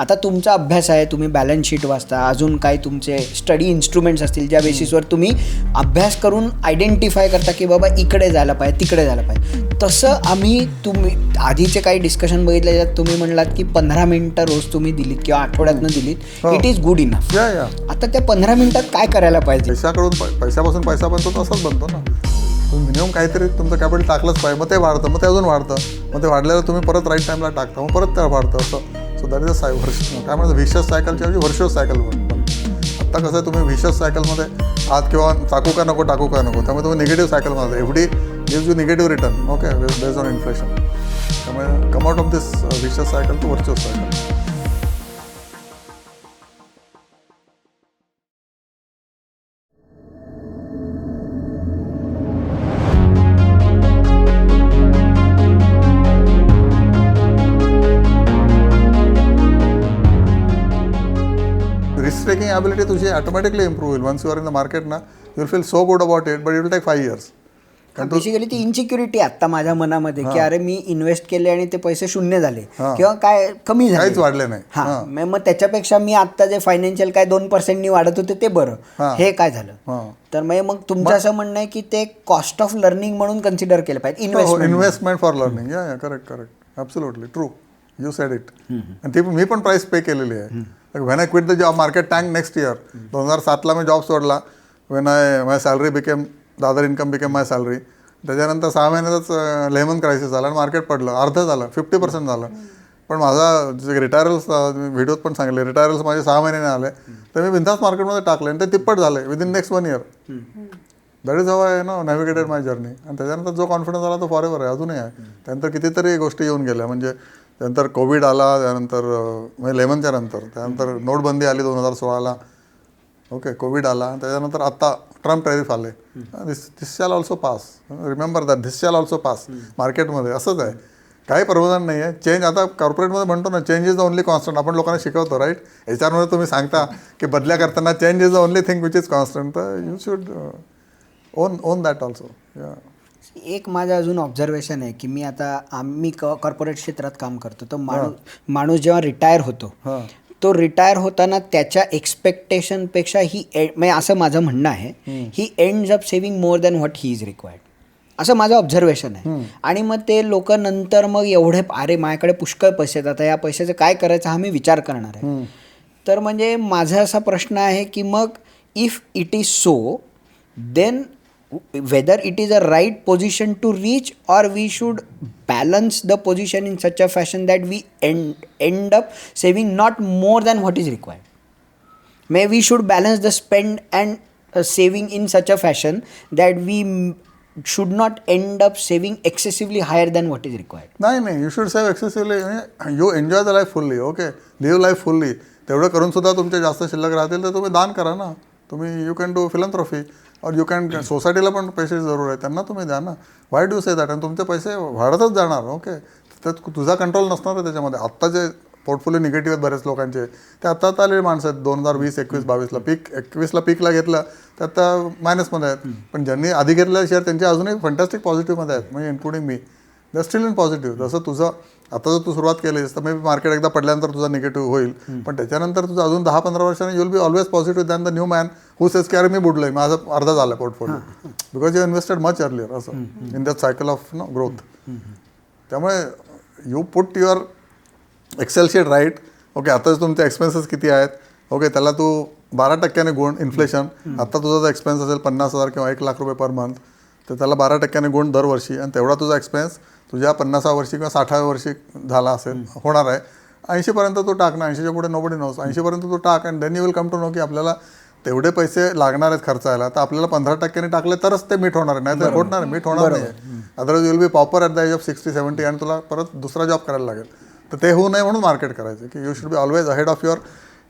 आता तुमचा अभ्यास आहे तुम्ही बॅलन्स शीट वाचता अजून काही तुमचे स्टडी इन्स्ट्रुमेंट्स असतील ज्या बेसिसवर तुम्ही अभ्यास करून आयडेंटिफाय करता की बाबा इकडे जायला पाहिजे तिकडे जायला पाहिजे. तसं आम्ही तुम्ही आधीचे काही डिस्कशन बघितले ज्यात तुम्ही म्हणलात की पंधरा मिनिटं रोज तुम्ही दिलीत किंवा आठवड्यातनं दिलीत हो. इट इज गुड इनफ आता त्या पंधरा मिनिटात काय करायला पाहिजे? पैशाकडून पैशापासून पैसा बनतो तसाच बनतो ना. तुम्ही मिनिमम काहीतरी तुमचं कॅपिटल टाकलंच पाहिजे मग ते वाढतं मग ते अजून वाढतं. मग ते वाढल्यावर तुम्ही परत राईट टाईमला टाकता मग परत ते वाढतं असं. सो दॅट इज अ साय वर्ष काय म्हणतात? व्हिशस सायकलच्या ऐवजी वर्षस सायकल पण आत्ता कसं आहे तुम्ही व्हिशस सायकलमध्ये आत किंवा टाकू का नको टाकू का नको त्यामुळे तुम्ही निगेटिव्ह सायकलमध्ये D gives you negative return okay based on inflation त्यामुळे come out of this vicious cycle to virtuous cycle ability तुझी ऑटोमॅटिकली इम्प्रूव्ह होईल. Once you are in the market ना you will feel so good about it but it will take five years Tu basically ती insecurity आता माझ्या मनामध्ये की अरे मी invest केले आणि ते पैसे शून्य झाले. किंवा काय कमी झाले. काहीच वाढले नाही. हा मग त्याच्यापेक्षा मी आता जे फायनान्शियल काय दोन पर्सेंटनी वाढत होते ते बरं. हा. काय झालं? तर मग तुमचं असं म्हणणं आहे की ते कॉस्ट ऑफ लर्निंग म्हणून कन्सिडर केलं पाहिजे. इन्व्हेस्टमेंट इन्व्हेस्टमेंट फॉर लर्निंग या correct correct absolutely true you said it आणि ती मी पण प्राईस पे केलेली आहे. When I quit the job market tank next year दोन हजार सातला मी जॉब सोडला. When I my salary became the other income became my salary त्याच्यानंतर सहा महिन्यातच लेमन क्रायसिस झाला आणि मार्केट पडलं. अर्धं झालं. फिफ्टी पर्सेंट झालं. पण माझा जे रिटायरल्स व्हिडिओत पण सांगितले रिटायरल्स माझे सहा महिन्याने आले. तर मी बिंदास मार्केटमध्ये टाकले आणि ते तिप्पट झाले within next one year that is हवा आहे ना नॅव्हिगेटेड माय जर्नी आणि त्याच्यानंतर जो कॉन्फिडन्स आला तो फॉर एव्हर आहे. अजूनही आहे. त्यानंतर कितीतरी गोष्टी येऊन गेल्या. म्हणजे त्यानंतर कोविड आला त्यानंतर म्हणजे लेमनच्या नंतर. त्यानंतर नोटबंदी आली दोन हजार सोळाला. ओके कोविड आला. त्याच्यानंतर आत्ता ट्रम्प टॅरिफ आले. This this shall also pass remember that this shall also pass मार्केटमध्ये असंच आहे. काही परवानगी नाही आहे. चेंज आता कॉर्पोरेटमध्ये म्हणतो ना change is the only constant आपण लोकांना शिकवतो राईट याच्यामध्ये तुम्ही सांगता की बदल्या करताना change is the only thing which is constant तर you should own own that also या एक माझं अजून ऑब्झर्वेशन आहे की मी आता आम्ही कॉर्पोरेट क्षेत्रात काम करतो. तर माणूस माणूस जेव्हा रिटायर होतो तो रिटायर होताना त्याच्या एक्सपेक्टेशनपेक्षा ही म्हणजे असं माझं म्हणणं आहे he end up saving more than what he is required असं माझं ऑब्झर्वेशन आहे. आणि मग ते लोक नंतर मग एवढे अरे माझ्याकडे पुष्कळ पैसे आता या पैशाचं काय करायचं हा मी विचार करणार आहे. तर म्हणजे माझा असा प्रश्न आहे की मग if it is so then whether it is a right position to reach or we should balance the position in such a fashion that we end end up saving not more than what is required may we should balance the spend and uh, saving in such a fashion that we m- should not end up saving excessively higher than what is required नाही नाही you should save excessively you enjoy the life fully okay live life fully तेवढं करून सुद्धा तुमचे जास्त शिल्लक राहतील तर तुम्ही दान करा ना तुम्ही यू कॅन डू फिलंथ्रॉफी और यू कॅन सोसायटीला पण पैसे जरूर आहे त्यांना तुम्ही द्या ना. वाय डू से दॅट आणि तुमचे पैसे वाढतच जाणार. ओके तर तुझा कंट्रोल नसणार आहे त्याच्यामध्ये. आत्ता जे पोर्टफोलिओ निगेटिव्ह आहेत बरेच लोकांचे ते आता आता आलेले माणसं आहेत. दोन हजार वीस एकवीस बावीसला पीक एकवीसला पीकला घेतलं तर आता मायनसमध्ये आहेत. पण ज्यांनी आधी घेतलेले शेअर त्यांचे अजूनही फंटॅस्टिक पॉझिटिव्हमध्ये आहेत. म्हणजे इन्क्लुडिंग मी दे स्टील इन पॉझिटिव्ह जसं तुझं आता जर तू सुरुवात केलीस तर मे बी मार्केट एकदा पडल्यानंतर तुझा निगेटिव्ह होईल. पण त्याच्यानंतर तुझं अजून दहा पंधरा वर्षांनी you'll be always positive than the new man who says की अरे मी बुडलोय माझं अर्धा झालं portfolio because you invested much earlier असं. In that cycle of no growth त्यामुळे you put your excel sheet right okay आता तुमचे एक्सपेन्सेस किती आहेत? ओके त्याला तू बारा टक्क्याने गुण इन्फ्लेशन आता तुझा जर एक्सपेन्स असेल पन्नास हजार किंवा एक लाख रुपये पर मंथ तर त्याला बारा टक्क्याने गुण दरवर्षी आणि तेवढा तुझा एक्सपेन्स तुझ्या पन्नासाव्या वर्षी किंवा साठाव्या वर्षी झाला असेल होणार आहे. ऐंशीपर्यंत तू टाक ना ऐंशीच्या पुढे नोबडी नोस ऐंशीपर्यंत तू टाक आणि then you will come to know की आपल्याला तेवढे पैसे लागणार आहेत खर्चायला. तर आपल्याला पंधरा टक्क्याने टाकले तरच ते मीठ होणार आहे. नाही तर होणार मीठ होणार नाही otherwise will be pauper at the age of sixty seventy आणि तुला परत दुसरा जॉब करायला लागेल. तर ते होऊ नये म्हणून मार्केट करायचं की you should be always ahead of your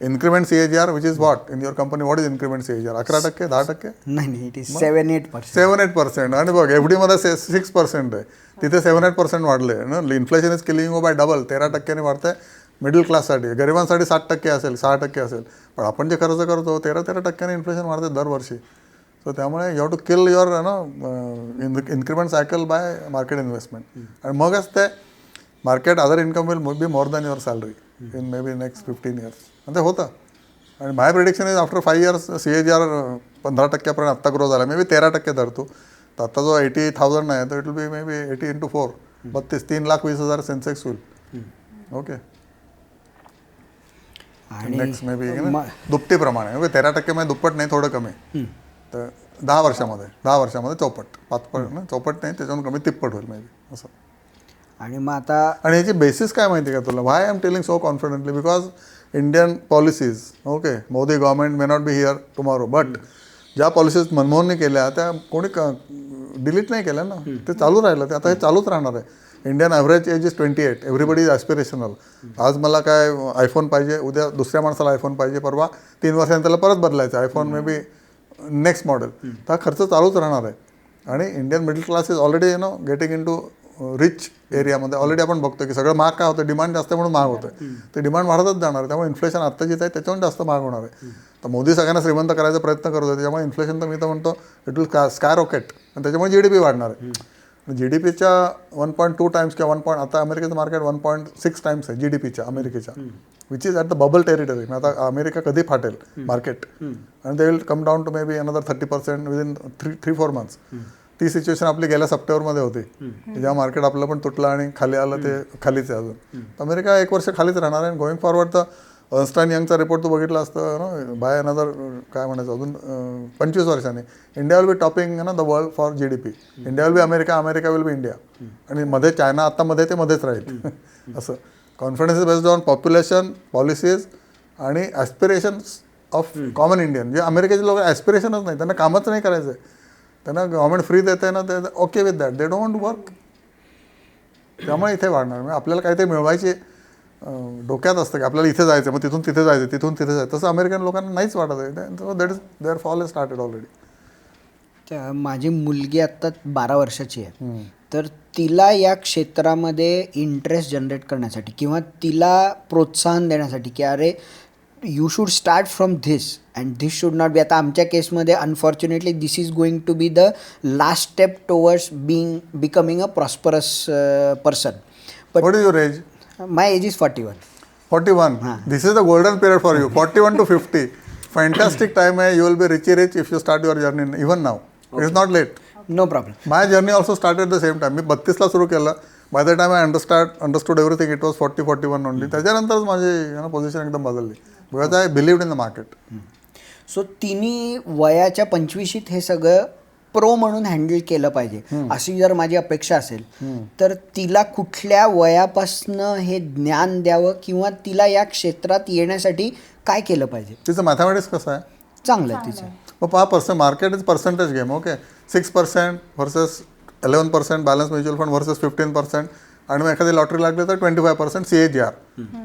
increment C H R which is what in your company what is increment C H R अकरा टक्के? दहा टक्के? नाही नाही it is seven eight percent seven eight percent आणि बघ F डीमध्ये say six percent आहे. तिथे सेवन एट पर्सेंट वाढले ना? Inflation is killing by double तेरा टक्क्याने वाढतंय मिडल क्लाससाठी गरिबांसाठी साठ टक्के असेल सहा टक्के असेल. पण आपण जे खर्च करतो तेरा तेरा टक्क्याने इन्फ्लेशन वाढते दरवर्षी. सो त्यामुळे you have to kill your ना increment cycle by market investment आणि मगच ते market other income will be more than your salary in maybe next fifteen years आणि ते होतं. आणि my prediction is after five years C A G R पंधरा टक्क्यापर्यंत आत्ता ग्रो झाला. मे बी तेरा टक्के धरतो. तर आता जो एटी थाउजंड आहे तर it will be maybe eighty into four बत्तीस तीन लाख वीस हजार सेन्सेक्स होईल. ओके नेक्स्ट मे बी दुपटीप्रमाणे तेरा टक्के म्हणजे दुप्पट नाही थोडं कमी. तर दहा वर्षामध्ये दहा वर्षामध्ये चौपट. पाचपट ना चौपट नाही त्याच्याहून कमी तिप्पट होईल मे बी असं. आणि मग आता आणि याची बेसिस काय माहिती आहे का तुला? Why am telling so confidently because Indian policies okay Modi government may not be here tomorrow but ज्या पॉलिसीज मनमोहनने केल्या त्या कोणी डिलीट नाही केल्या ना. ते चालू राहिलं ते आता हे चालूच राहणार आहे. Indian average age is twenty eight everybody is aspirational आज मला काय आयफोन पाहिजे उद्या दुसऱ्या माणसाला आयफोन पाहिजे परवा तीन वर्षांनी त्याला परत बदलायचं iPhone may be next model तर हा खर्च चालूच राहणार आहे. आणि Indian middle class is already you know getting in to rich एरियामध्ये. ऑलरेडी आपण बघतो की सगळं महाग काय होतं? डिमांड जास्त म्हणून महाग होतं ते डिमांड वाढतच जाणार आहे. त्यामुळे इन्फ्लेशन आत्ता जिथं आहे त्याच्याहून जास्त महाग होणार आहे. तर मोदी सगळ्यांना श्रीमंत करायचा प्रयत्न करत त्याच्यामुळे इन्फ्लेशन तर मी तर म्हणतो इट विल स्का स्काय रॉकेट आणि त्याच्यामुळे जी डी पी वाढणार आहे. जी डी पीच्या वन पॉईंट टू टाइम्स किंवा वन पॉईंट आता अमेरिकेचं market one point six times आहे जी डी पीच्या अमेरिकेच्या. Which is at the bubble territory आता अमेरिका कधी फाटेल? मार्केट आणि they will come down to maybe another thirty percent within three three four months ती सिच्युएशन आपली गेल्या सप्टेंबरमध्ये होती. जेव्हा मार्केट आपलं पण तुटलं आणि खाली आलं ते खालीच आहे अजून. अमेरिका एक वर्ष खालीच राहणार आहे गोईंग फॉरवर्ड तर अर्स्टाईन यंगचा रिपोर्ट तू बघितला असतं ना बाय अनदर काय म्हणायचं अजून पंचवीस वर्षांनी. इंडिया विल बी टॉपिंग ना the world for G D P India will be America America will be India आणि मध्ये चायना आता मध्ये ते मध्येच राहील. असं. Confidence is based on population policies आणि ॲस्पिरेशन्स ऑफ कॉमन इंडियन जे अमेरिकेचे लोक ॲस्पिरेशनच नाही त्यांना कामच नाही करायचं आहे त्यांना गव्हर्नमेंट फ्री देते ना ते okay with that they don't work त्यामुळे इथे वाढणार. म्हणजे आपल्याला काहीतरी मिळवायचे डोक्यात असतं की आपल्याला इथे जायचं मग तिथून तिथे जायचं तिथून तिथे जायचं तसं अमेरिकन लोकांना नाहीच वाटत आहे. That is there fall started already माझी मुलगी आत्ता बारा वर्षाची आहे. तर तिला या क्षेत्रामध्ये इंटरेस्ट जनरेट करण्यासाठी किंवा तिला प्रोत्साहन देण्यासाठी की अरे you should start from this and this should not be आता आमच्या केसमध्ये unfortunately this is going to be the last step towards being becoming a prosperous person but your age my age is forty one forty one this is the golden period for you forty one to fifty fantastic time आहे you will be richy rich if you start your journey even now it is not late no problem my journey also started the same time मी बत्तीसला सुरू केलं. By the time I understand understood everything it was forty forty one only त्याच्यानंतरच माझी position एकदम बदलली. Because I believed in the market so तिने वयाच्या पंचवीशीत हे सगळं प्रो म्हणून हँडल केलं पाहिजे. अशी जर माझी अपेक्षा असेल तर तिला कुठल्या वयापासनं हे ज्ञान द्यावं किंवा तिला या क्षेत्रात येण्यासाठी काय केलं पाहिजे? तिचं मॅथमॅटिक्स कसं आहे? चांगलं आहे तिचं. मग पहा percent market is percentage game okay six percent versus eleven percent balance mutual fund versus fifteen percent आणि मग एखादी लॉटरी लागली तर twenty five percent C A G R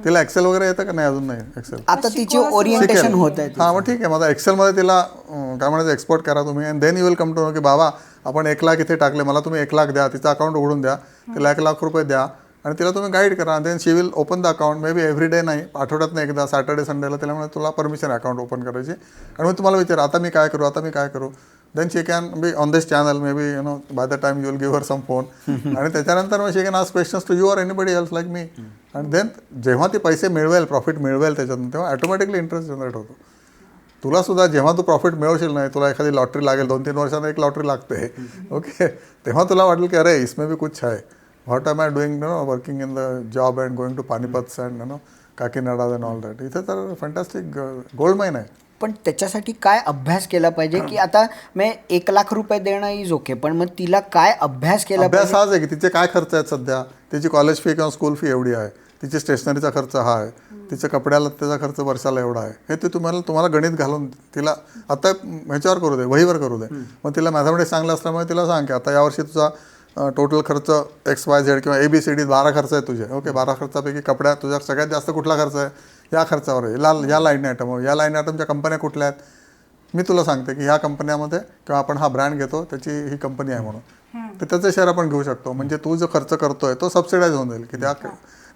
तिला एक्सेल वगैरे येतं का नाही अजून नाही? एक्सेल आता तिचे ओरिएंटेशन होत आहे हां मग ठीक आहे. माझा एक्सेलमध्ये तिला काय म्हणायचं एक्सपोर्ट करा तुम्ही. And then you will come to know की बाबा आपण एक लाख इथे टाकले. मला तुम्ही एक लाख द्या. तिचं अकाउंट उघडून द्या. तिला एक लाख रुपये द्या. आणि तिला तुम्ही गाईड करा. Then she will open the account maybe every day नाही. आठवड्यात एकदा सॅटर्डे संडेला तिला म्हणजे तुला परमिशन अकाउंट ओपन करायची. आणि मग तुम्हाला विचार आता मी काय करू? आता मी काय करू? Then she can be on this channel maybe you know by the time you will give her some phone आणि त्याच्यानंतर मग she can ask questions to you or anybody else like me आणि देन जेव्हा ती पैसे मिळवेल profit मिळवेल त्याच्यातून तेव्हा ऑटोमॅटिकली इंटरेस्ट जनरेट होतो. तुला सुद्धा जेव्हा तू प्रॉफिट मिळवशील नाही तुला एखादी लॉटरी लागेल दोन तीन वर्षांना एक लॉटरी लागते. ओके तेव्हा तुला वाटेल की अरे इसमें भी कुछ है. What am I doing no working in the job and going to Panipat and no Kakinada and all that इथे तर फॅन्टॅस्टिक गोल्ड माईन आहे. पण त्याच्यासाठी काय अभ्यास केला पाहिजे की आता मी एक लाख रुपये देणं इज ओके पण मग तिला काय अभ्यास केला अभ्यास हाच आहे की तिचे काय खर्च आहेत सध्या? तिची कॉलेज फी किंवा स्कूल फी एवढी आहे. तिची स्टेशनरीचा खर्च हा आहे. तिच्या कपड्याला त्याचा खर्च वर्षाला एवढा आहे. हे ते तुम्हाला तुम्हाला गणित घालून तिला आता ह्याच्यावर करू दे वहीवर करू दे. मग तिला मॅथमॅटिक्स चांगलं असल्यामुळे तिला सांग की आता यावर्षी तुझा टोटल खर्च एक्स वाय झेड किंवा ए बी सी डी बारा खर्च आहे तुझे. ओके बारा खर्चापैकी कपड्या तुझ्या सगळ्यात जास्त कुठला खर्च आहे? या खर्चावर आहे. ला या लाईन आयटमवर या लाईन आयटमच्या कंपन्या कुठल्या आहेत? मी तुला सांगते की ह्या कंपन्यामध्ये किंवा आपण हा ब्रँड घेतो त्याची ही कंपनी आहे म्हणून. तर त्याचं शेअर आपण घेऊ शकतो. म्हणजे तू जो खर्च करतोय तो सबसिडाईज होऊन जाईल की त्या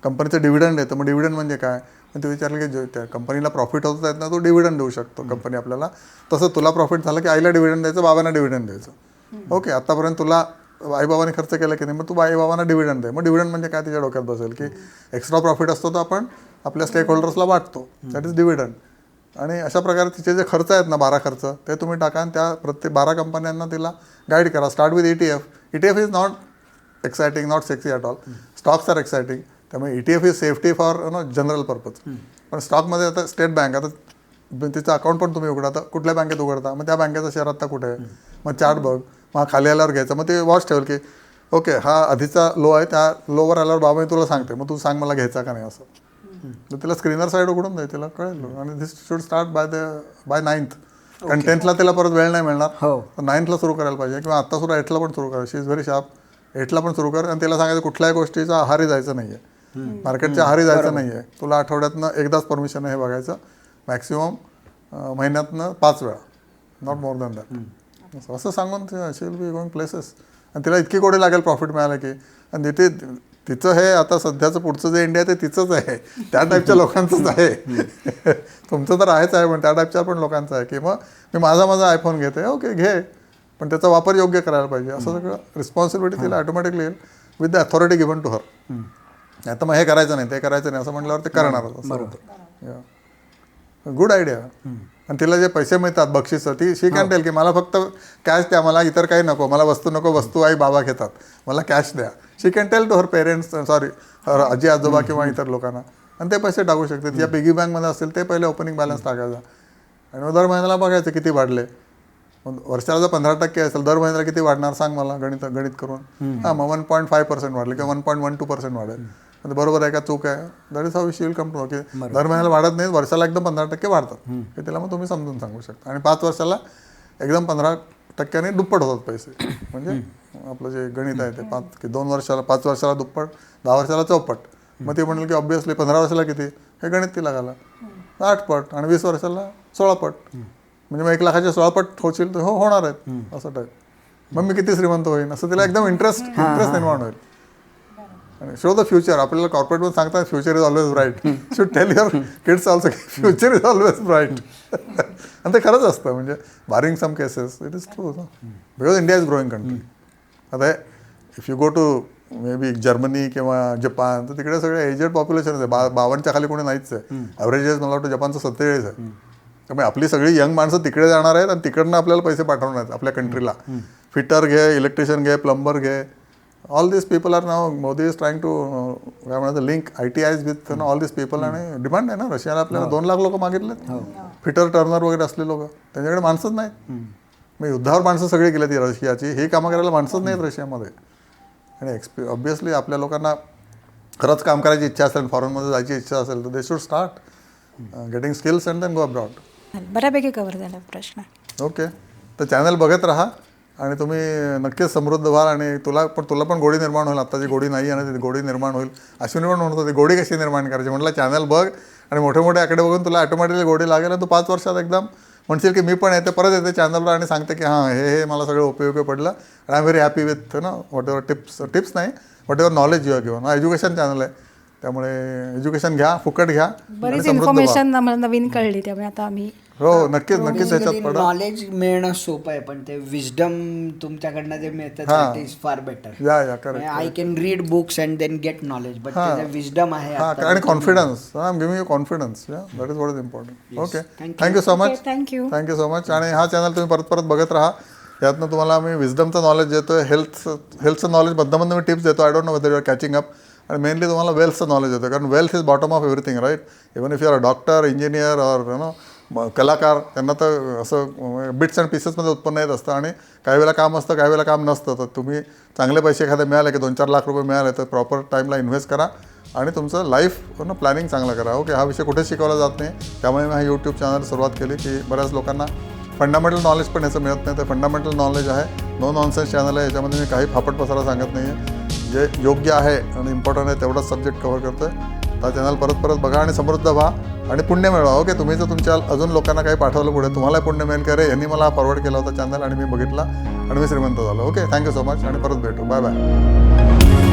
कंपनीचं डिव्हिडंड येतं मग डिव्हिडंड म्हणजे काय? मग ते विचारलं की जे त्या कंपनीला प्रॉफिट होत आहेत ना तो डिव्हिडंड देऊ शकतो कंपनी आपल्याला. तसं तुला प्रॉफिट झालं की आईला डिव्हिडंड द्यायचं बाबांना डिव्हिडंड द्यायचं. ओके आतापर्यंत तुला आईबाबाने खर्च केला की नाही मग तू आईबाबांना डिव्हिडंड दे. मग डिव्हिडंड म्हणजे काय? तिच्या डोक्यात बसेल की एक्स्ट्रा प्रॉफिट असतो तो आपण आपल्या स्टेक होल्डर्सला वाटतो. दॅट इज डिव्हिडंड आणि अशा प्रकारे तिचे जे खर्च आहेत ना बारा खर्च ते तुम्ही टाका आणि त्या प्रत्येक बारा कंपन्यांना तिला गाईड करा. Start with E T F E T F is not exciting not sexy at all stocks are exciting त्यामुळे E T F is safety for no general purpose पण स्टॉकमध्ये आता स्टेट बँक आता तिचं अकाउंट पण तुम्ही उघडा. तर कुठल्या बँकेत उघडता? मग त्या बँकेचा शेअर आता कुठे? आहे मग चार्ट बघ. मग खाली आल्यावर घ्यायचं. मग ते वॉच ठेवेल की ओके हा आधीचा लो आहे. त्या लोवर आल्यावर बाबा मी तुला सांगते. मग तू सांग मला घ्यायचा का नाही असं. तर तिला स्क्रीनर साईड उघडून दे तिला कळेल. आणि this should start by the by ninth कारण टेन्थला तिला परत वेळ नाही मिळणार. हो. तर नाईन्थला सुरू करायला पाहिजे. किंवा आत्ता सुद्धा एटला पण सुरू करा. शी इज व्हेरी शार्प एटला पण सुरू कर. आणि तिला सांगायचं कुठल्याही गोष्टीचा आहारी जायचं नाही आहे मार्केटच्या आहारी जायचं नाही आहे तुला आठवड्यातनं एकदाच परमिशन हे बघायचं. मॅक्सिमम महिन्यातनं पाच वेळा. नॉट मोर दॅन दॅट असं सांगून she will be going places आणि तिला इतकी कोडी लागेल प्रॉफिट मिळालं की. आणि तिथे तिचं हे आता सध्याचं पुढचं जे इंडिया ते तिचंच आहे. त्या टाईपच्या लोकांचंच आहे. तुमचं तर आहेच आहे पण त्या टाईपच्या पण लोकांचं आहे. की मग मी माझा माझा आयफोन घेते ओके घे. पण त्याचा वापर योग्य करायला पाहिजे. असं सगळं रिस्पॉन्सिबिलिटी तिला ऑटोमॅटिकली येईल with the authority given to her नाही तर मग हे करायचं नाही ते करायचं नाही असं म्हटल्यावर ते करणारच गुड आयडिया आणि तिला जे पैसे मिळतात बक्षिसं ती शी कॅन टेल की मला फक्त कॅश द्या मला इतर काही नको मला वस्तू नको वस्तू आई बाबा घेतात. मला कॅश द्या. She can tell to her parents sorry आजी आजोबा किंवा इतर लोकांना. आणि ते पैसे टाकू शकते तिच्या पिगी बँकमध्ये असेल ते पहिले ओपनिंग बॅलन्स टाकायचा. आणि मग दर महिन्याला बघायचं किती वाढले. वर्षाला जर पंधरा टक्के असेल दर महिन्याला किती वाढणार सांग मला गणित गणित करून. हां मग वन पॉईंट फाय पर्सेंट वाढले किंवा one point one two percent वाढेल. बरोबर आहे का चूक आहे? That is how she will come to की दर महिन्याला वाढत नाही वर्षाला एकदम पंधरा टक्के वाढतात. हे तिला मग तुम्ही समजून सांगू शकता. आणि पाच वर्षाला एकदम पंधरा टक्क्याने दुप्पट होतात पैसे. म्हणजे आपलं जे गणित आहे ते पाच की दोन वर्षाला पाच वर्षाला दुप्पट दहा वर्षाला चौपट. मग ते म्हणेल की ऑब्विसली पंधरा वर्षाला किती? हे गणित तिला घाला. आठ पट आणि वीस वर्षाला सोळा पट. म्हणजे मग एक लाखाच्या सोळा पट होशील तर हो होणार आहेत. असं टाईप मग मी किती श्रीमंत होईन? असं तिला एकदम इंटरेस्ट इंटरेस्ट निर्माण होईल. शो द फ्युचर आपल्याला कॉर्पोरेटमध्ये सांगतात future is always bright should tell your kids also future is always bright आणि ते खरंच असतं म्हणजे barring some cases it is true because India is growing country आता if you go to maybe Germany किंवा जपान तर तिकडे सगळे एजेड पॉप्युलेशन आहे. बा बावनच्या खाली कोणी नाहीच आहे. ॲव्हरेज एज मला वाटतं जपानचं सत्तेचाळीस आहे. त्यामुळे आपली सगळी यंग माणसं तिकडे जाणार आहेत आणि तिकडनं आपल्याला पैसे पाठवणार आहेत आपल्या कंट्रीला फिटर घे इलेक्ट्रिशियन घे प्लंबर घे. All this people are now Modi is trying to काय म्हणायचं link I T Is with all this people आणि डिमांड आहे ना रशियाला आपल्याला दोन लाख लोक मागितलेत. फिटर टर्नर वगैरे असले लोक. त्यांच्याकडे माणसंच नाहीत. मग युद्धावर माणसं सगळी गेली ती रशियाची. ही कामं करायला माणसंच नाहीत रशियामध्ये. आणि एक्सपी ऑब्विसली आपल्या लोकांना खरंच काम करायची इच्छा असेल फॉरेनमध्ये जायची इच्छा असेल तर they should start getting skills and then go abroad बऱ्यापैकी कव्हर झाला प्रश्न. ओके तर चॅनल बघत राहा. आणि तुम्ही नक्कीच समृद्ध व्हाल आणि तुला पण तुला पण गोडी निर्माण होईल. आत्ताची गोडी नाही आहे ना ती गोडी निर्माण होईल. अश्विनी पण म्हणत होती गोडी कशी निर्माण करायची? म्हटलं चॅनल बघ आणि मोठे मोठे आकडे बघून तुला ऑटोमॅटिकली गोडी लागेल आणि तू पाच वर्षात एकदम म्हणशील की मी पण येते परत येते चॅनलवर आणि सांगते की हां हे हे मला सगळं उपयोगी पडलं आणि I am very happy with ना वॉट एव्हर टिप्स टिप्स नाही वॉट एव्हर नॉलेज यू किंवा ना एज्युकेशन चॅनल आहे. त्यामुळे एज्युकेशन घ्या फुकट घ्या आणि बरीच इन्फॉर्मेशन आम्हाला नवीन कळली त्यामुळे आता आम्ही हो नक्कीच नक्कीच त्याच्यात पडा. नॉलेज मिळणं सोपं आहे पण ते विजडम तुमच्याकडनं जे मिळतं हा. Is far better yeah yeah correct I can read books and then get knowledge but wisdom आहे हा आणि confidence I am giving you confidence yeah that is what is important okay Thank thank you so much thank you thank you so much आणि हा channel तुम्ही परत परत बघत राहा. यातनं तुम्हाला आम्ही विजडमचं नॉलेज देतोय हेल्थ हेल्थचं नॉलेज मधनं मी टिप्स देतो I don't know whether you are catching up आणि मेनली तुम्हाला वेल्थचं नॉलेज देतो कारण wealth is bottom of everything right even if you are a doctor engineer or you know कलाकार त्यांना तर असं बिट्स अँड पीसेसमध्ये उत्पन्न येत असतं आणि काही वेळेला काम असतं काही वेळेला काम नसतं. तर तुम्ही चांगले पैसे एखादे मिळाले की दोन चार लाख रुपये मिळाले तर प्रॉपर टाईमला इन्व्हेस्ट करा आणि तुमचं लाईफ ना प्लॅनिंग चांगलं करा. ओके हा विषय कुठे शिकवला जात नाही. त्यामुळे मी हा यूट्यूब चॅनल सुरुवात केली की बऱ्याच लोकांना फंडामेंटल नॉलेज पण याचं मिळत नाही. तर फंडामेंटल नॉलेज आहे. नो नॉनसेन्स चॅनल आहे. याच्यामध्ये मी काही फापट पसारा सांगत नाही आहे जे योग्य आहे आणि इम्पॉर्टंट आहे तेवढाच सब्जेक्ट कव्हर करतो आहे तर चॅनल परत परत बघा आणि समृद्ध व्हा आणि पुण्य मिळवा ओके? तुम्ही जर तुमच्या अजून लोकांना काही पाठवलं पुढे तुम्हाला पुण्य मिळेल की अरे यांनी मला फॉरवर्ड केला होता चॅनल आणि मी बघितला आणि मी श्रीमंत झालो ओके? थँक्यू सो मच आणि परत भेटू. Bye bye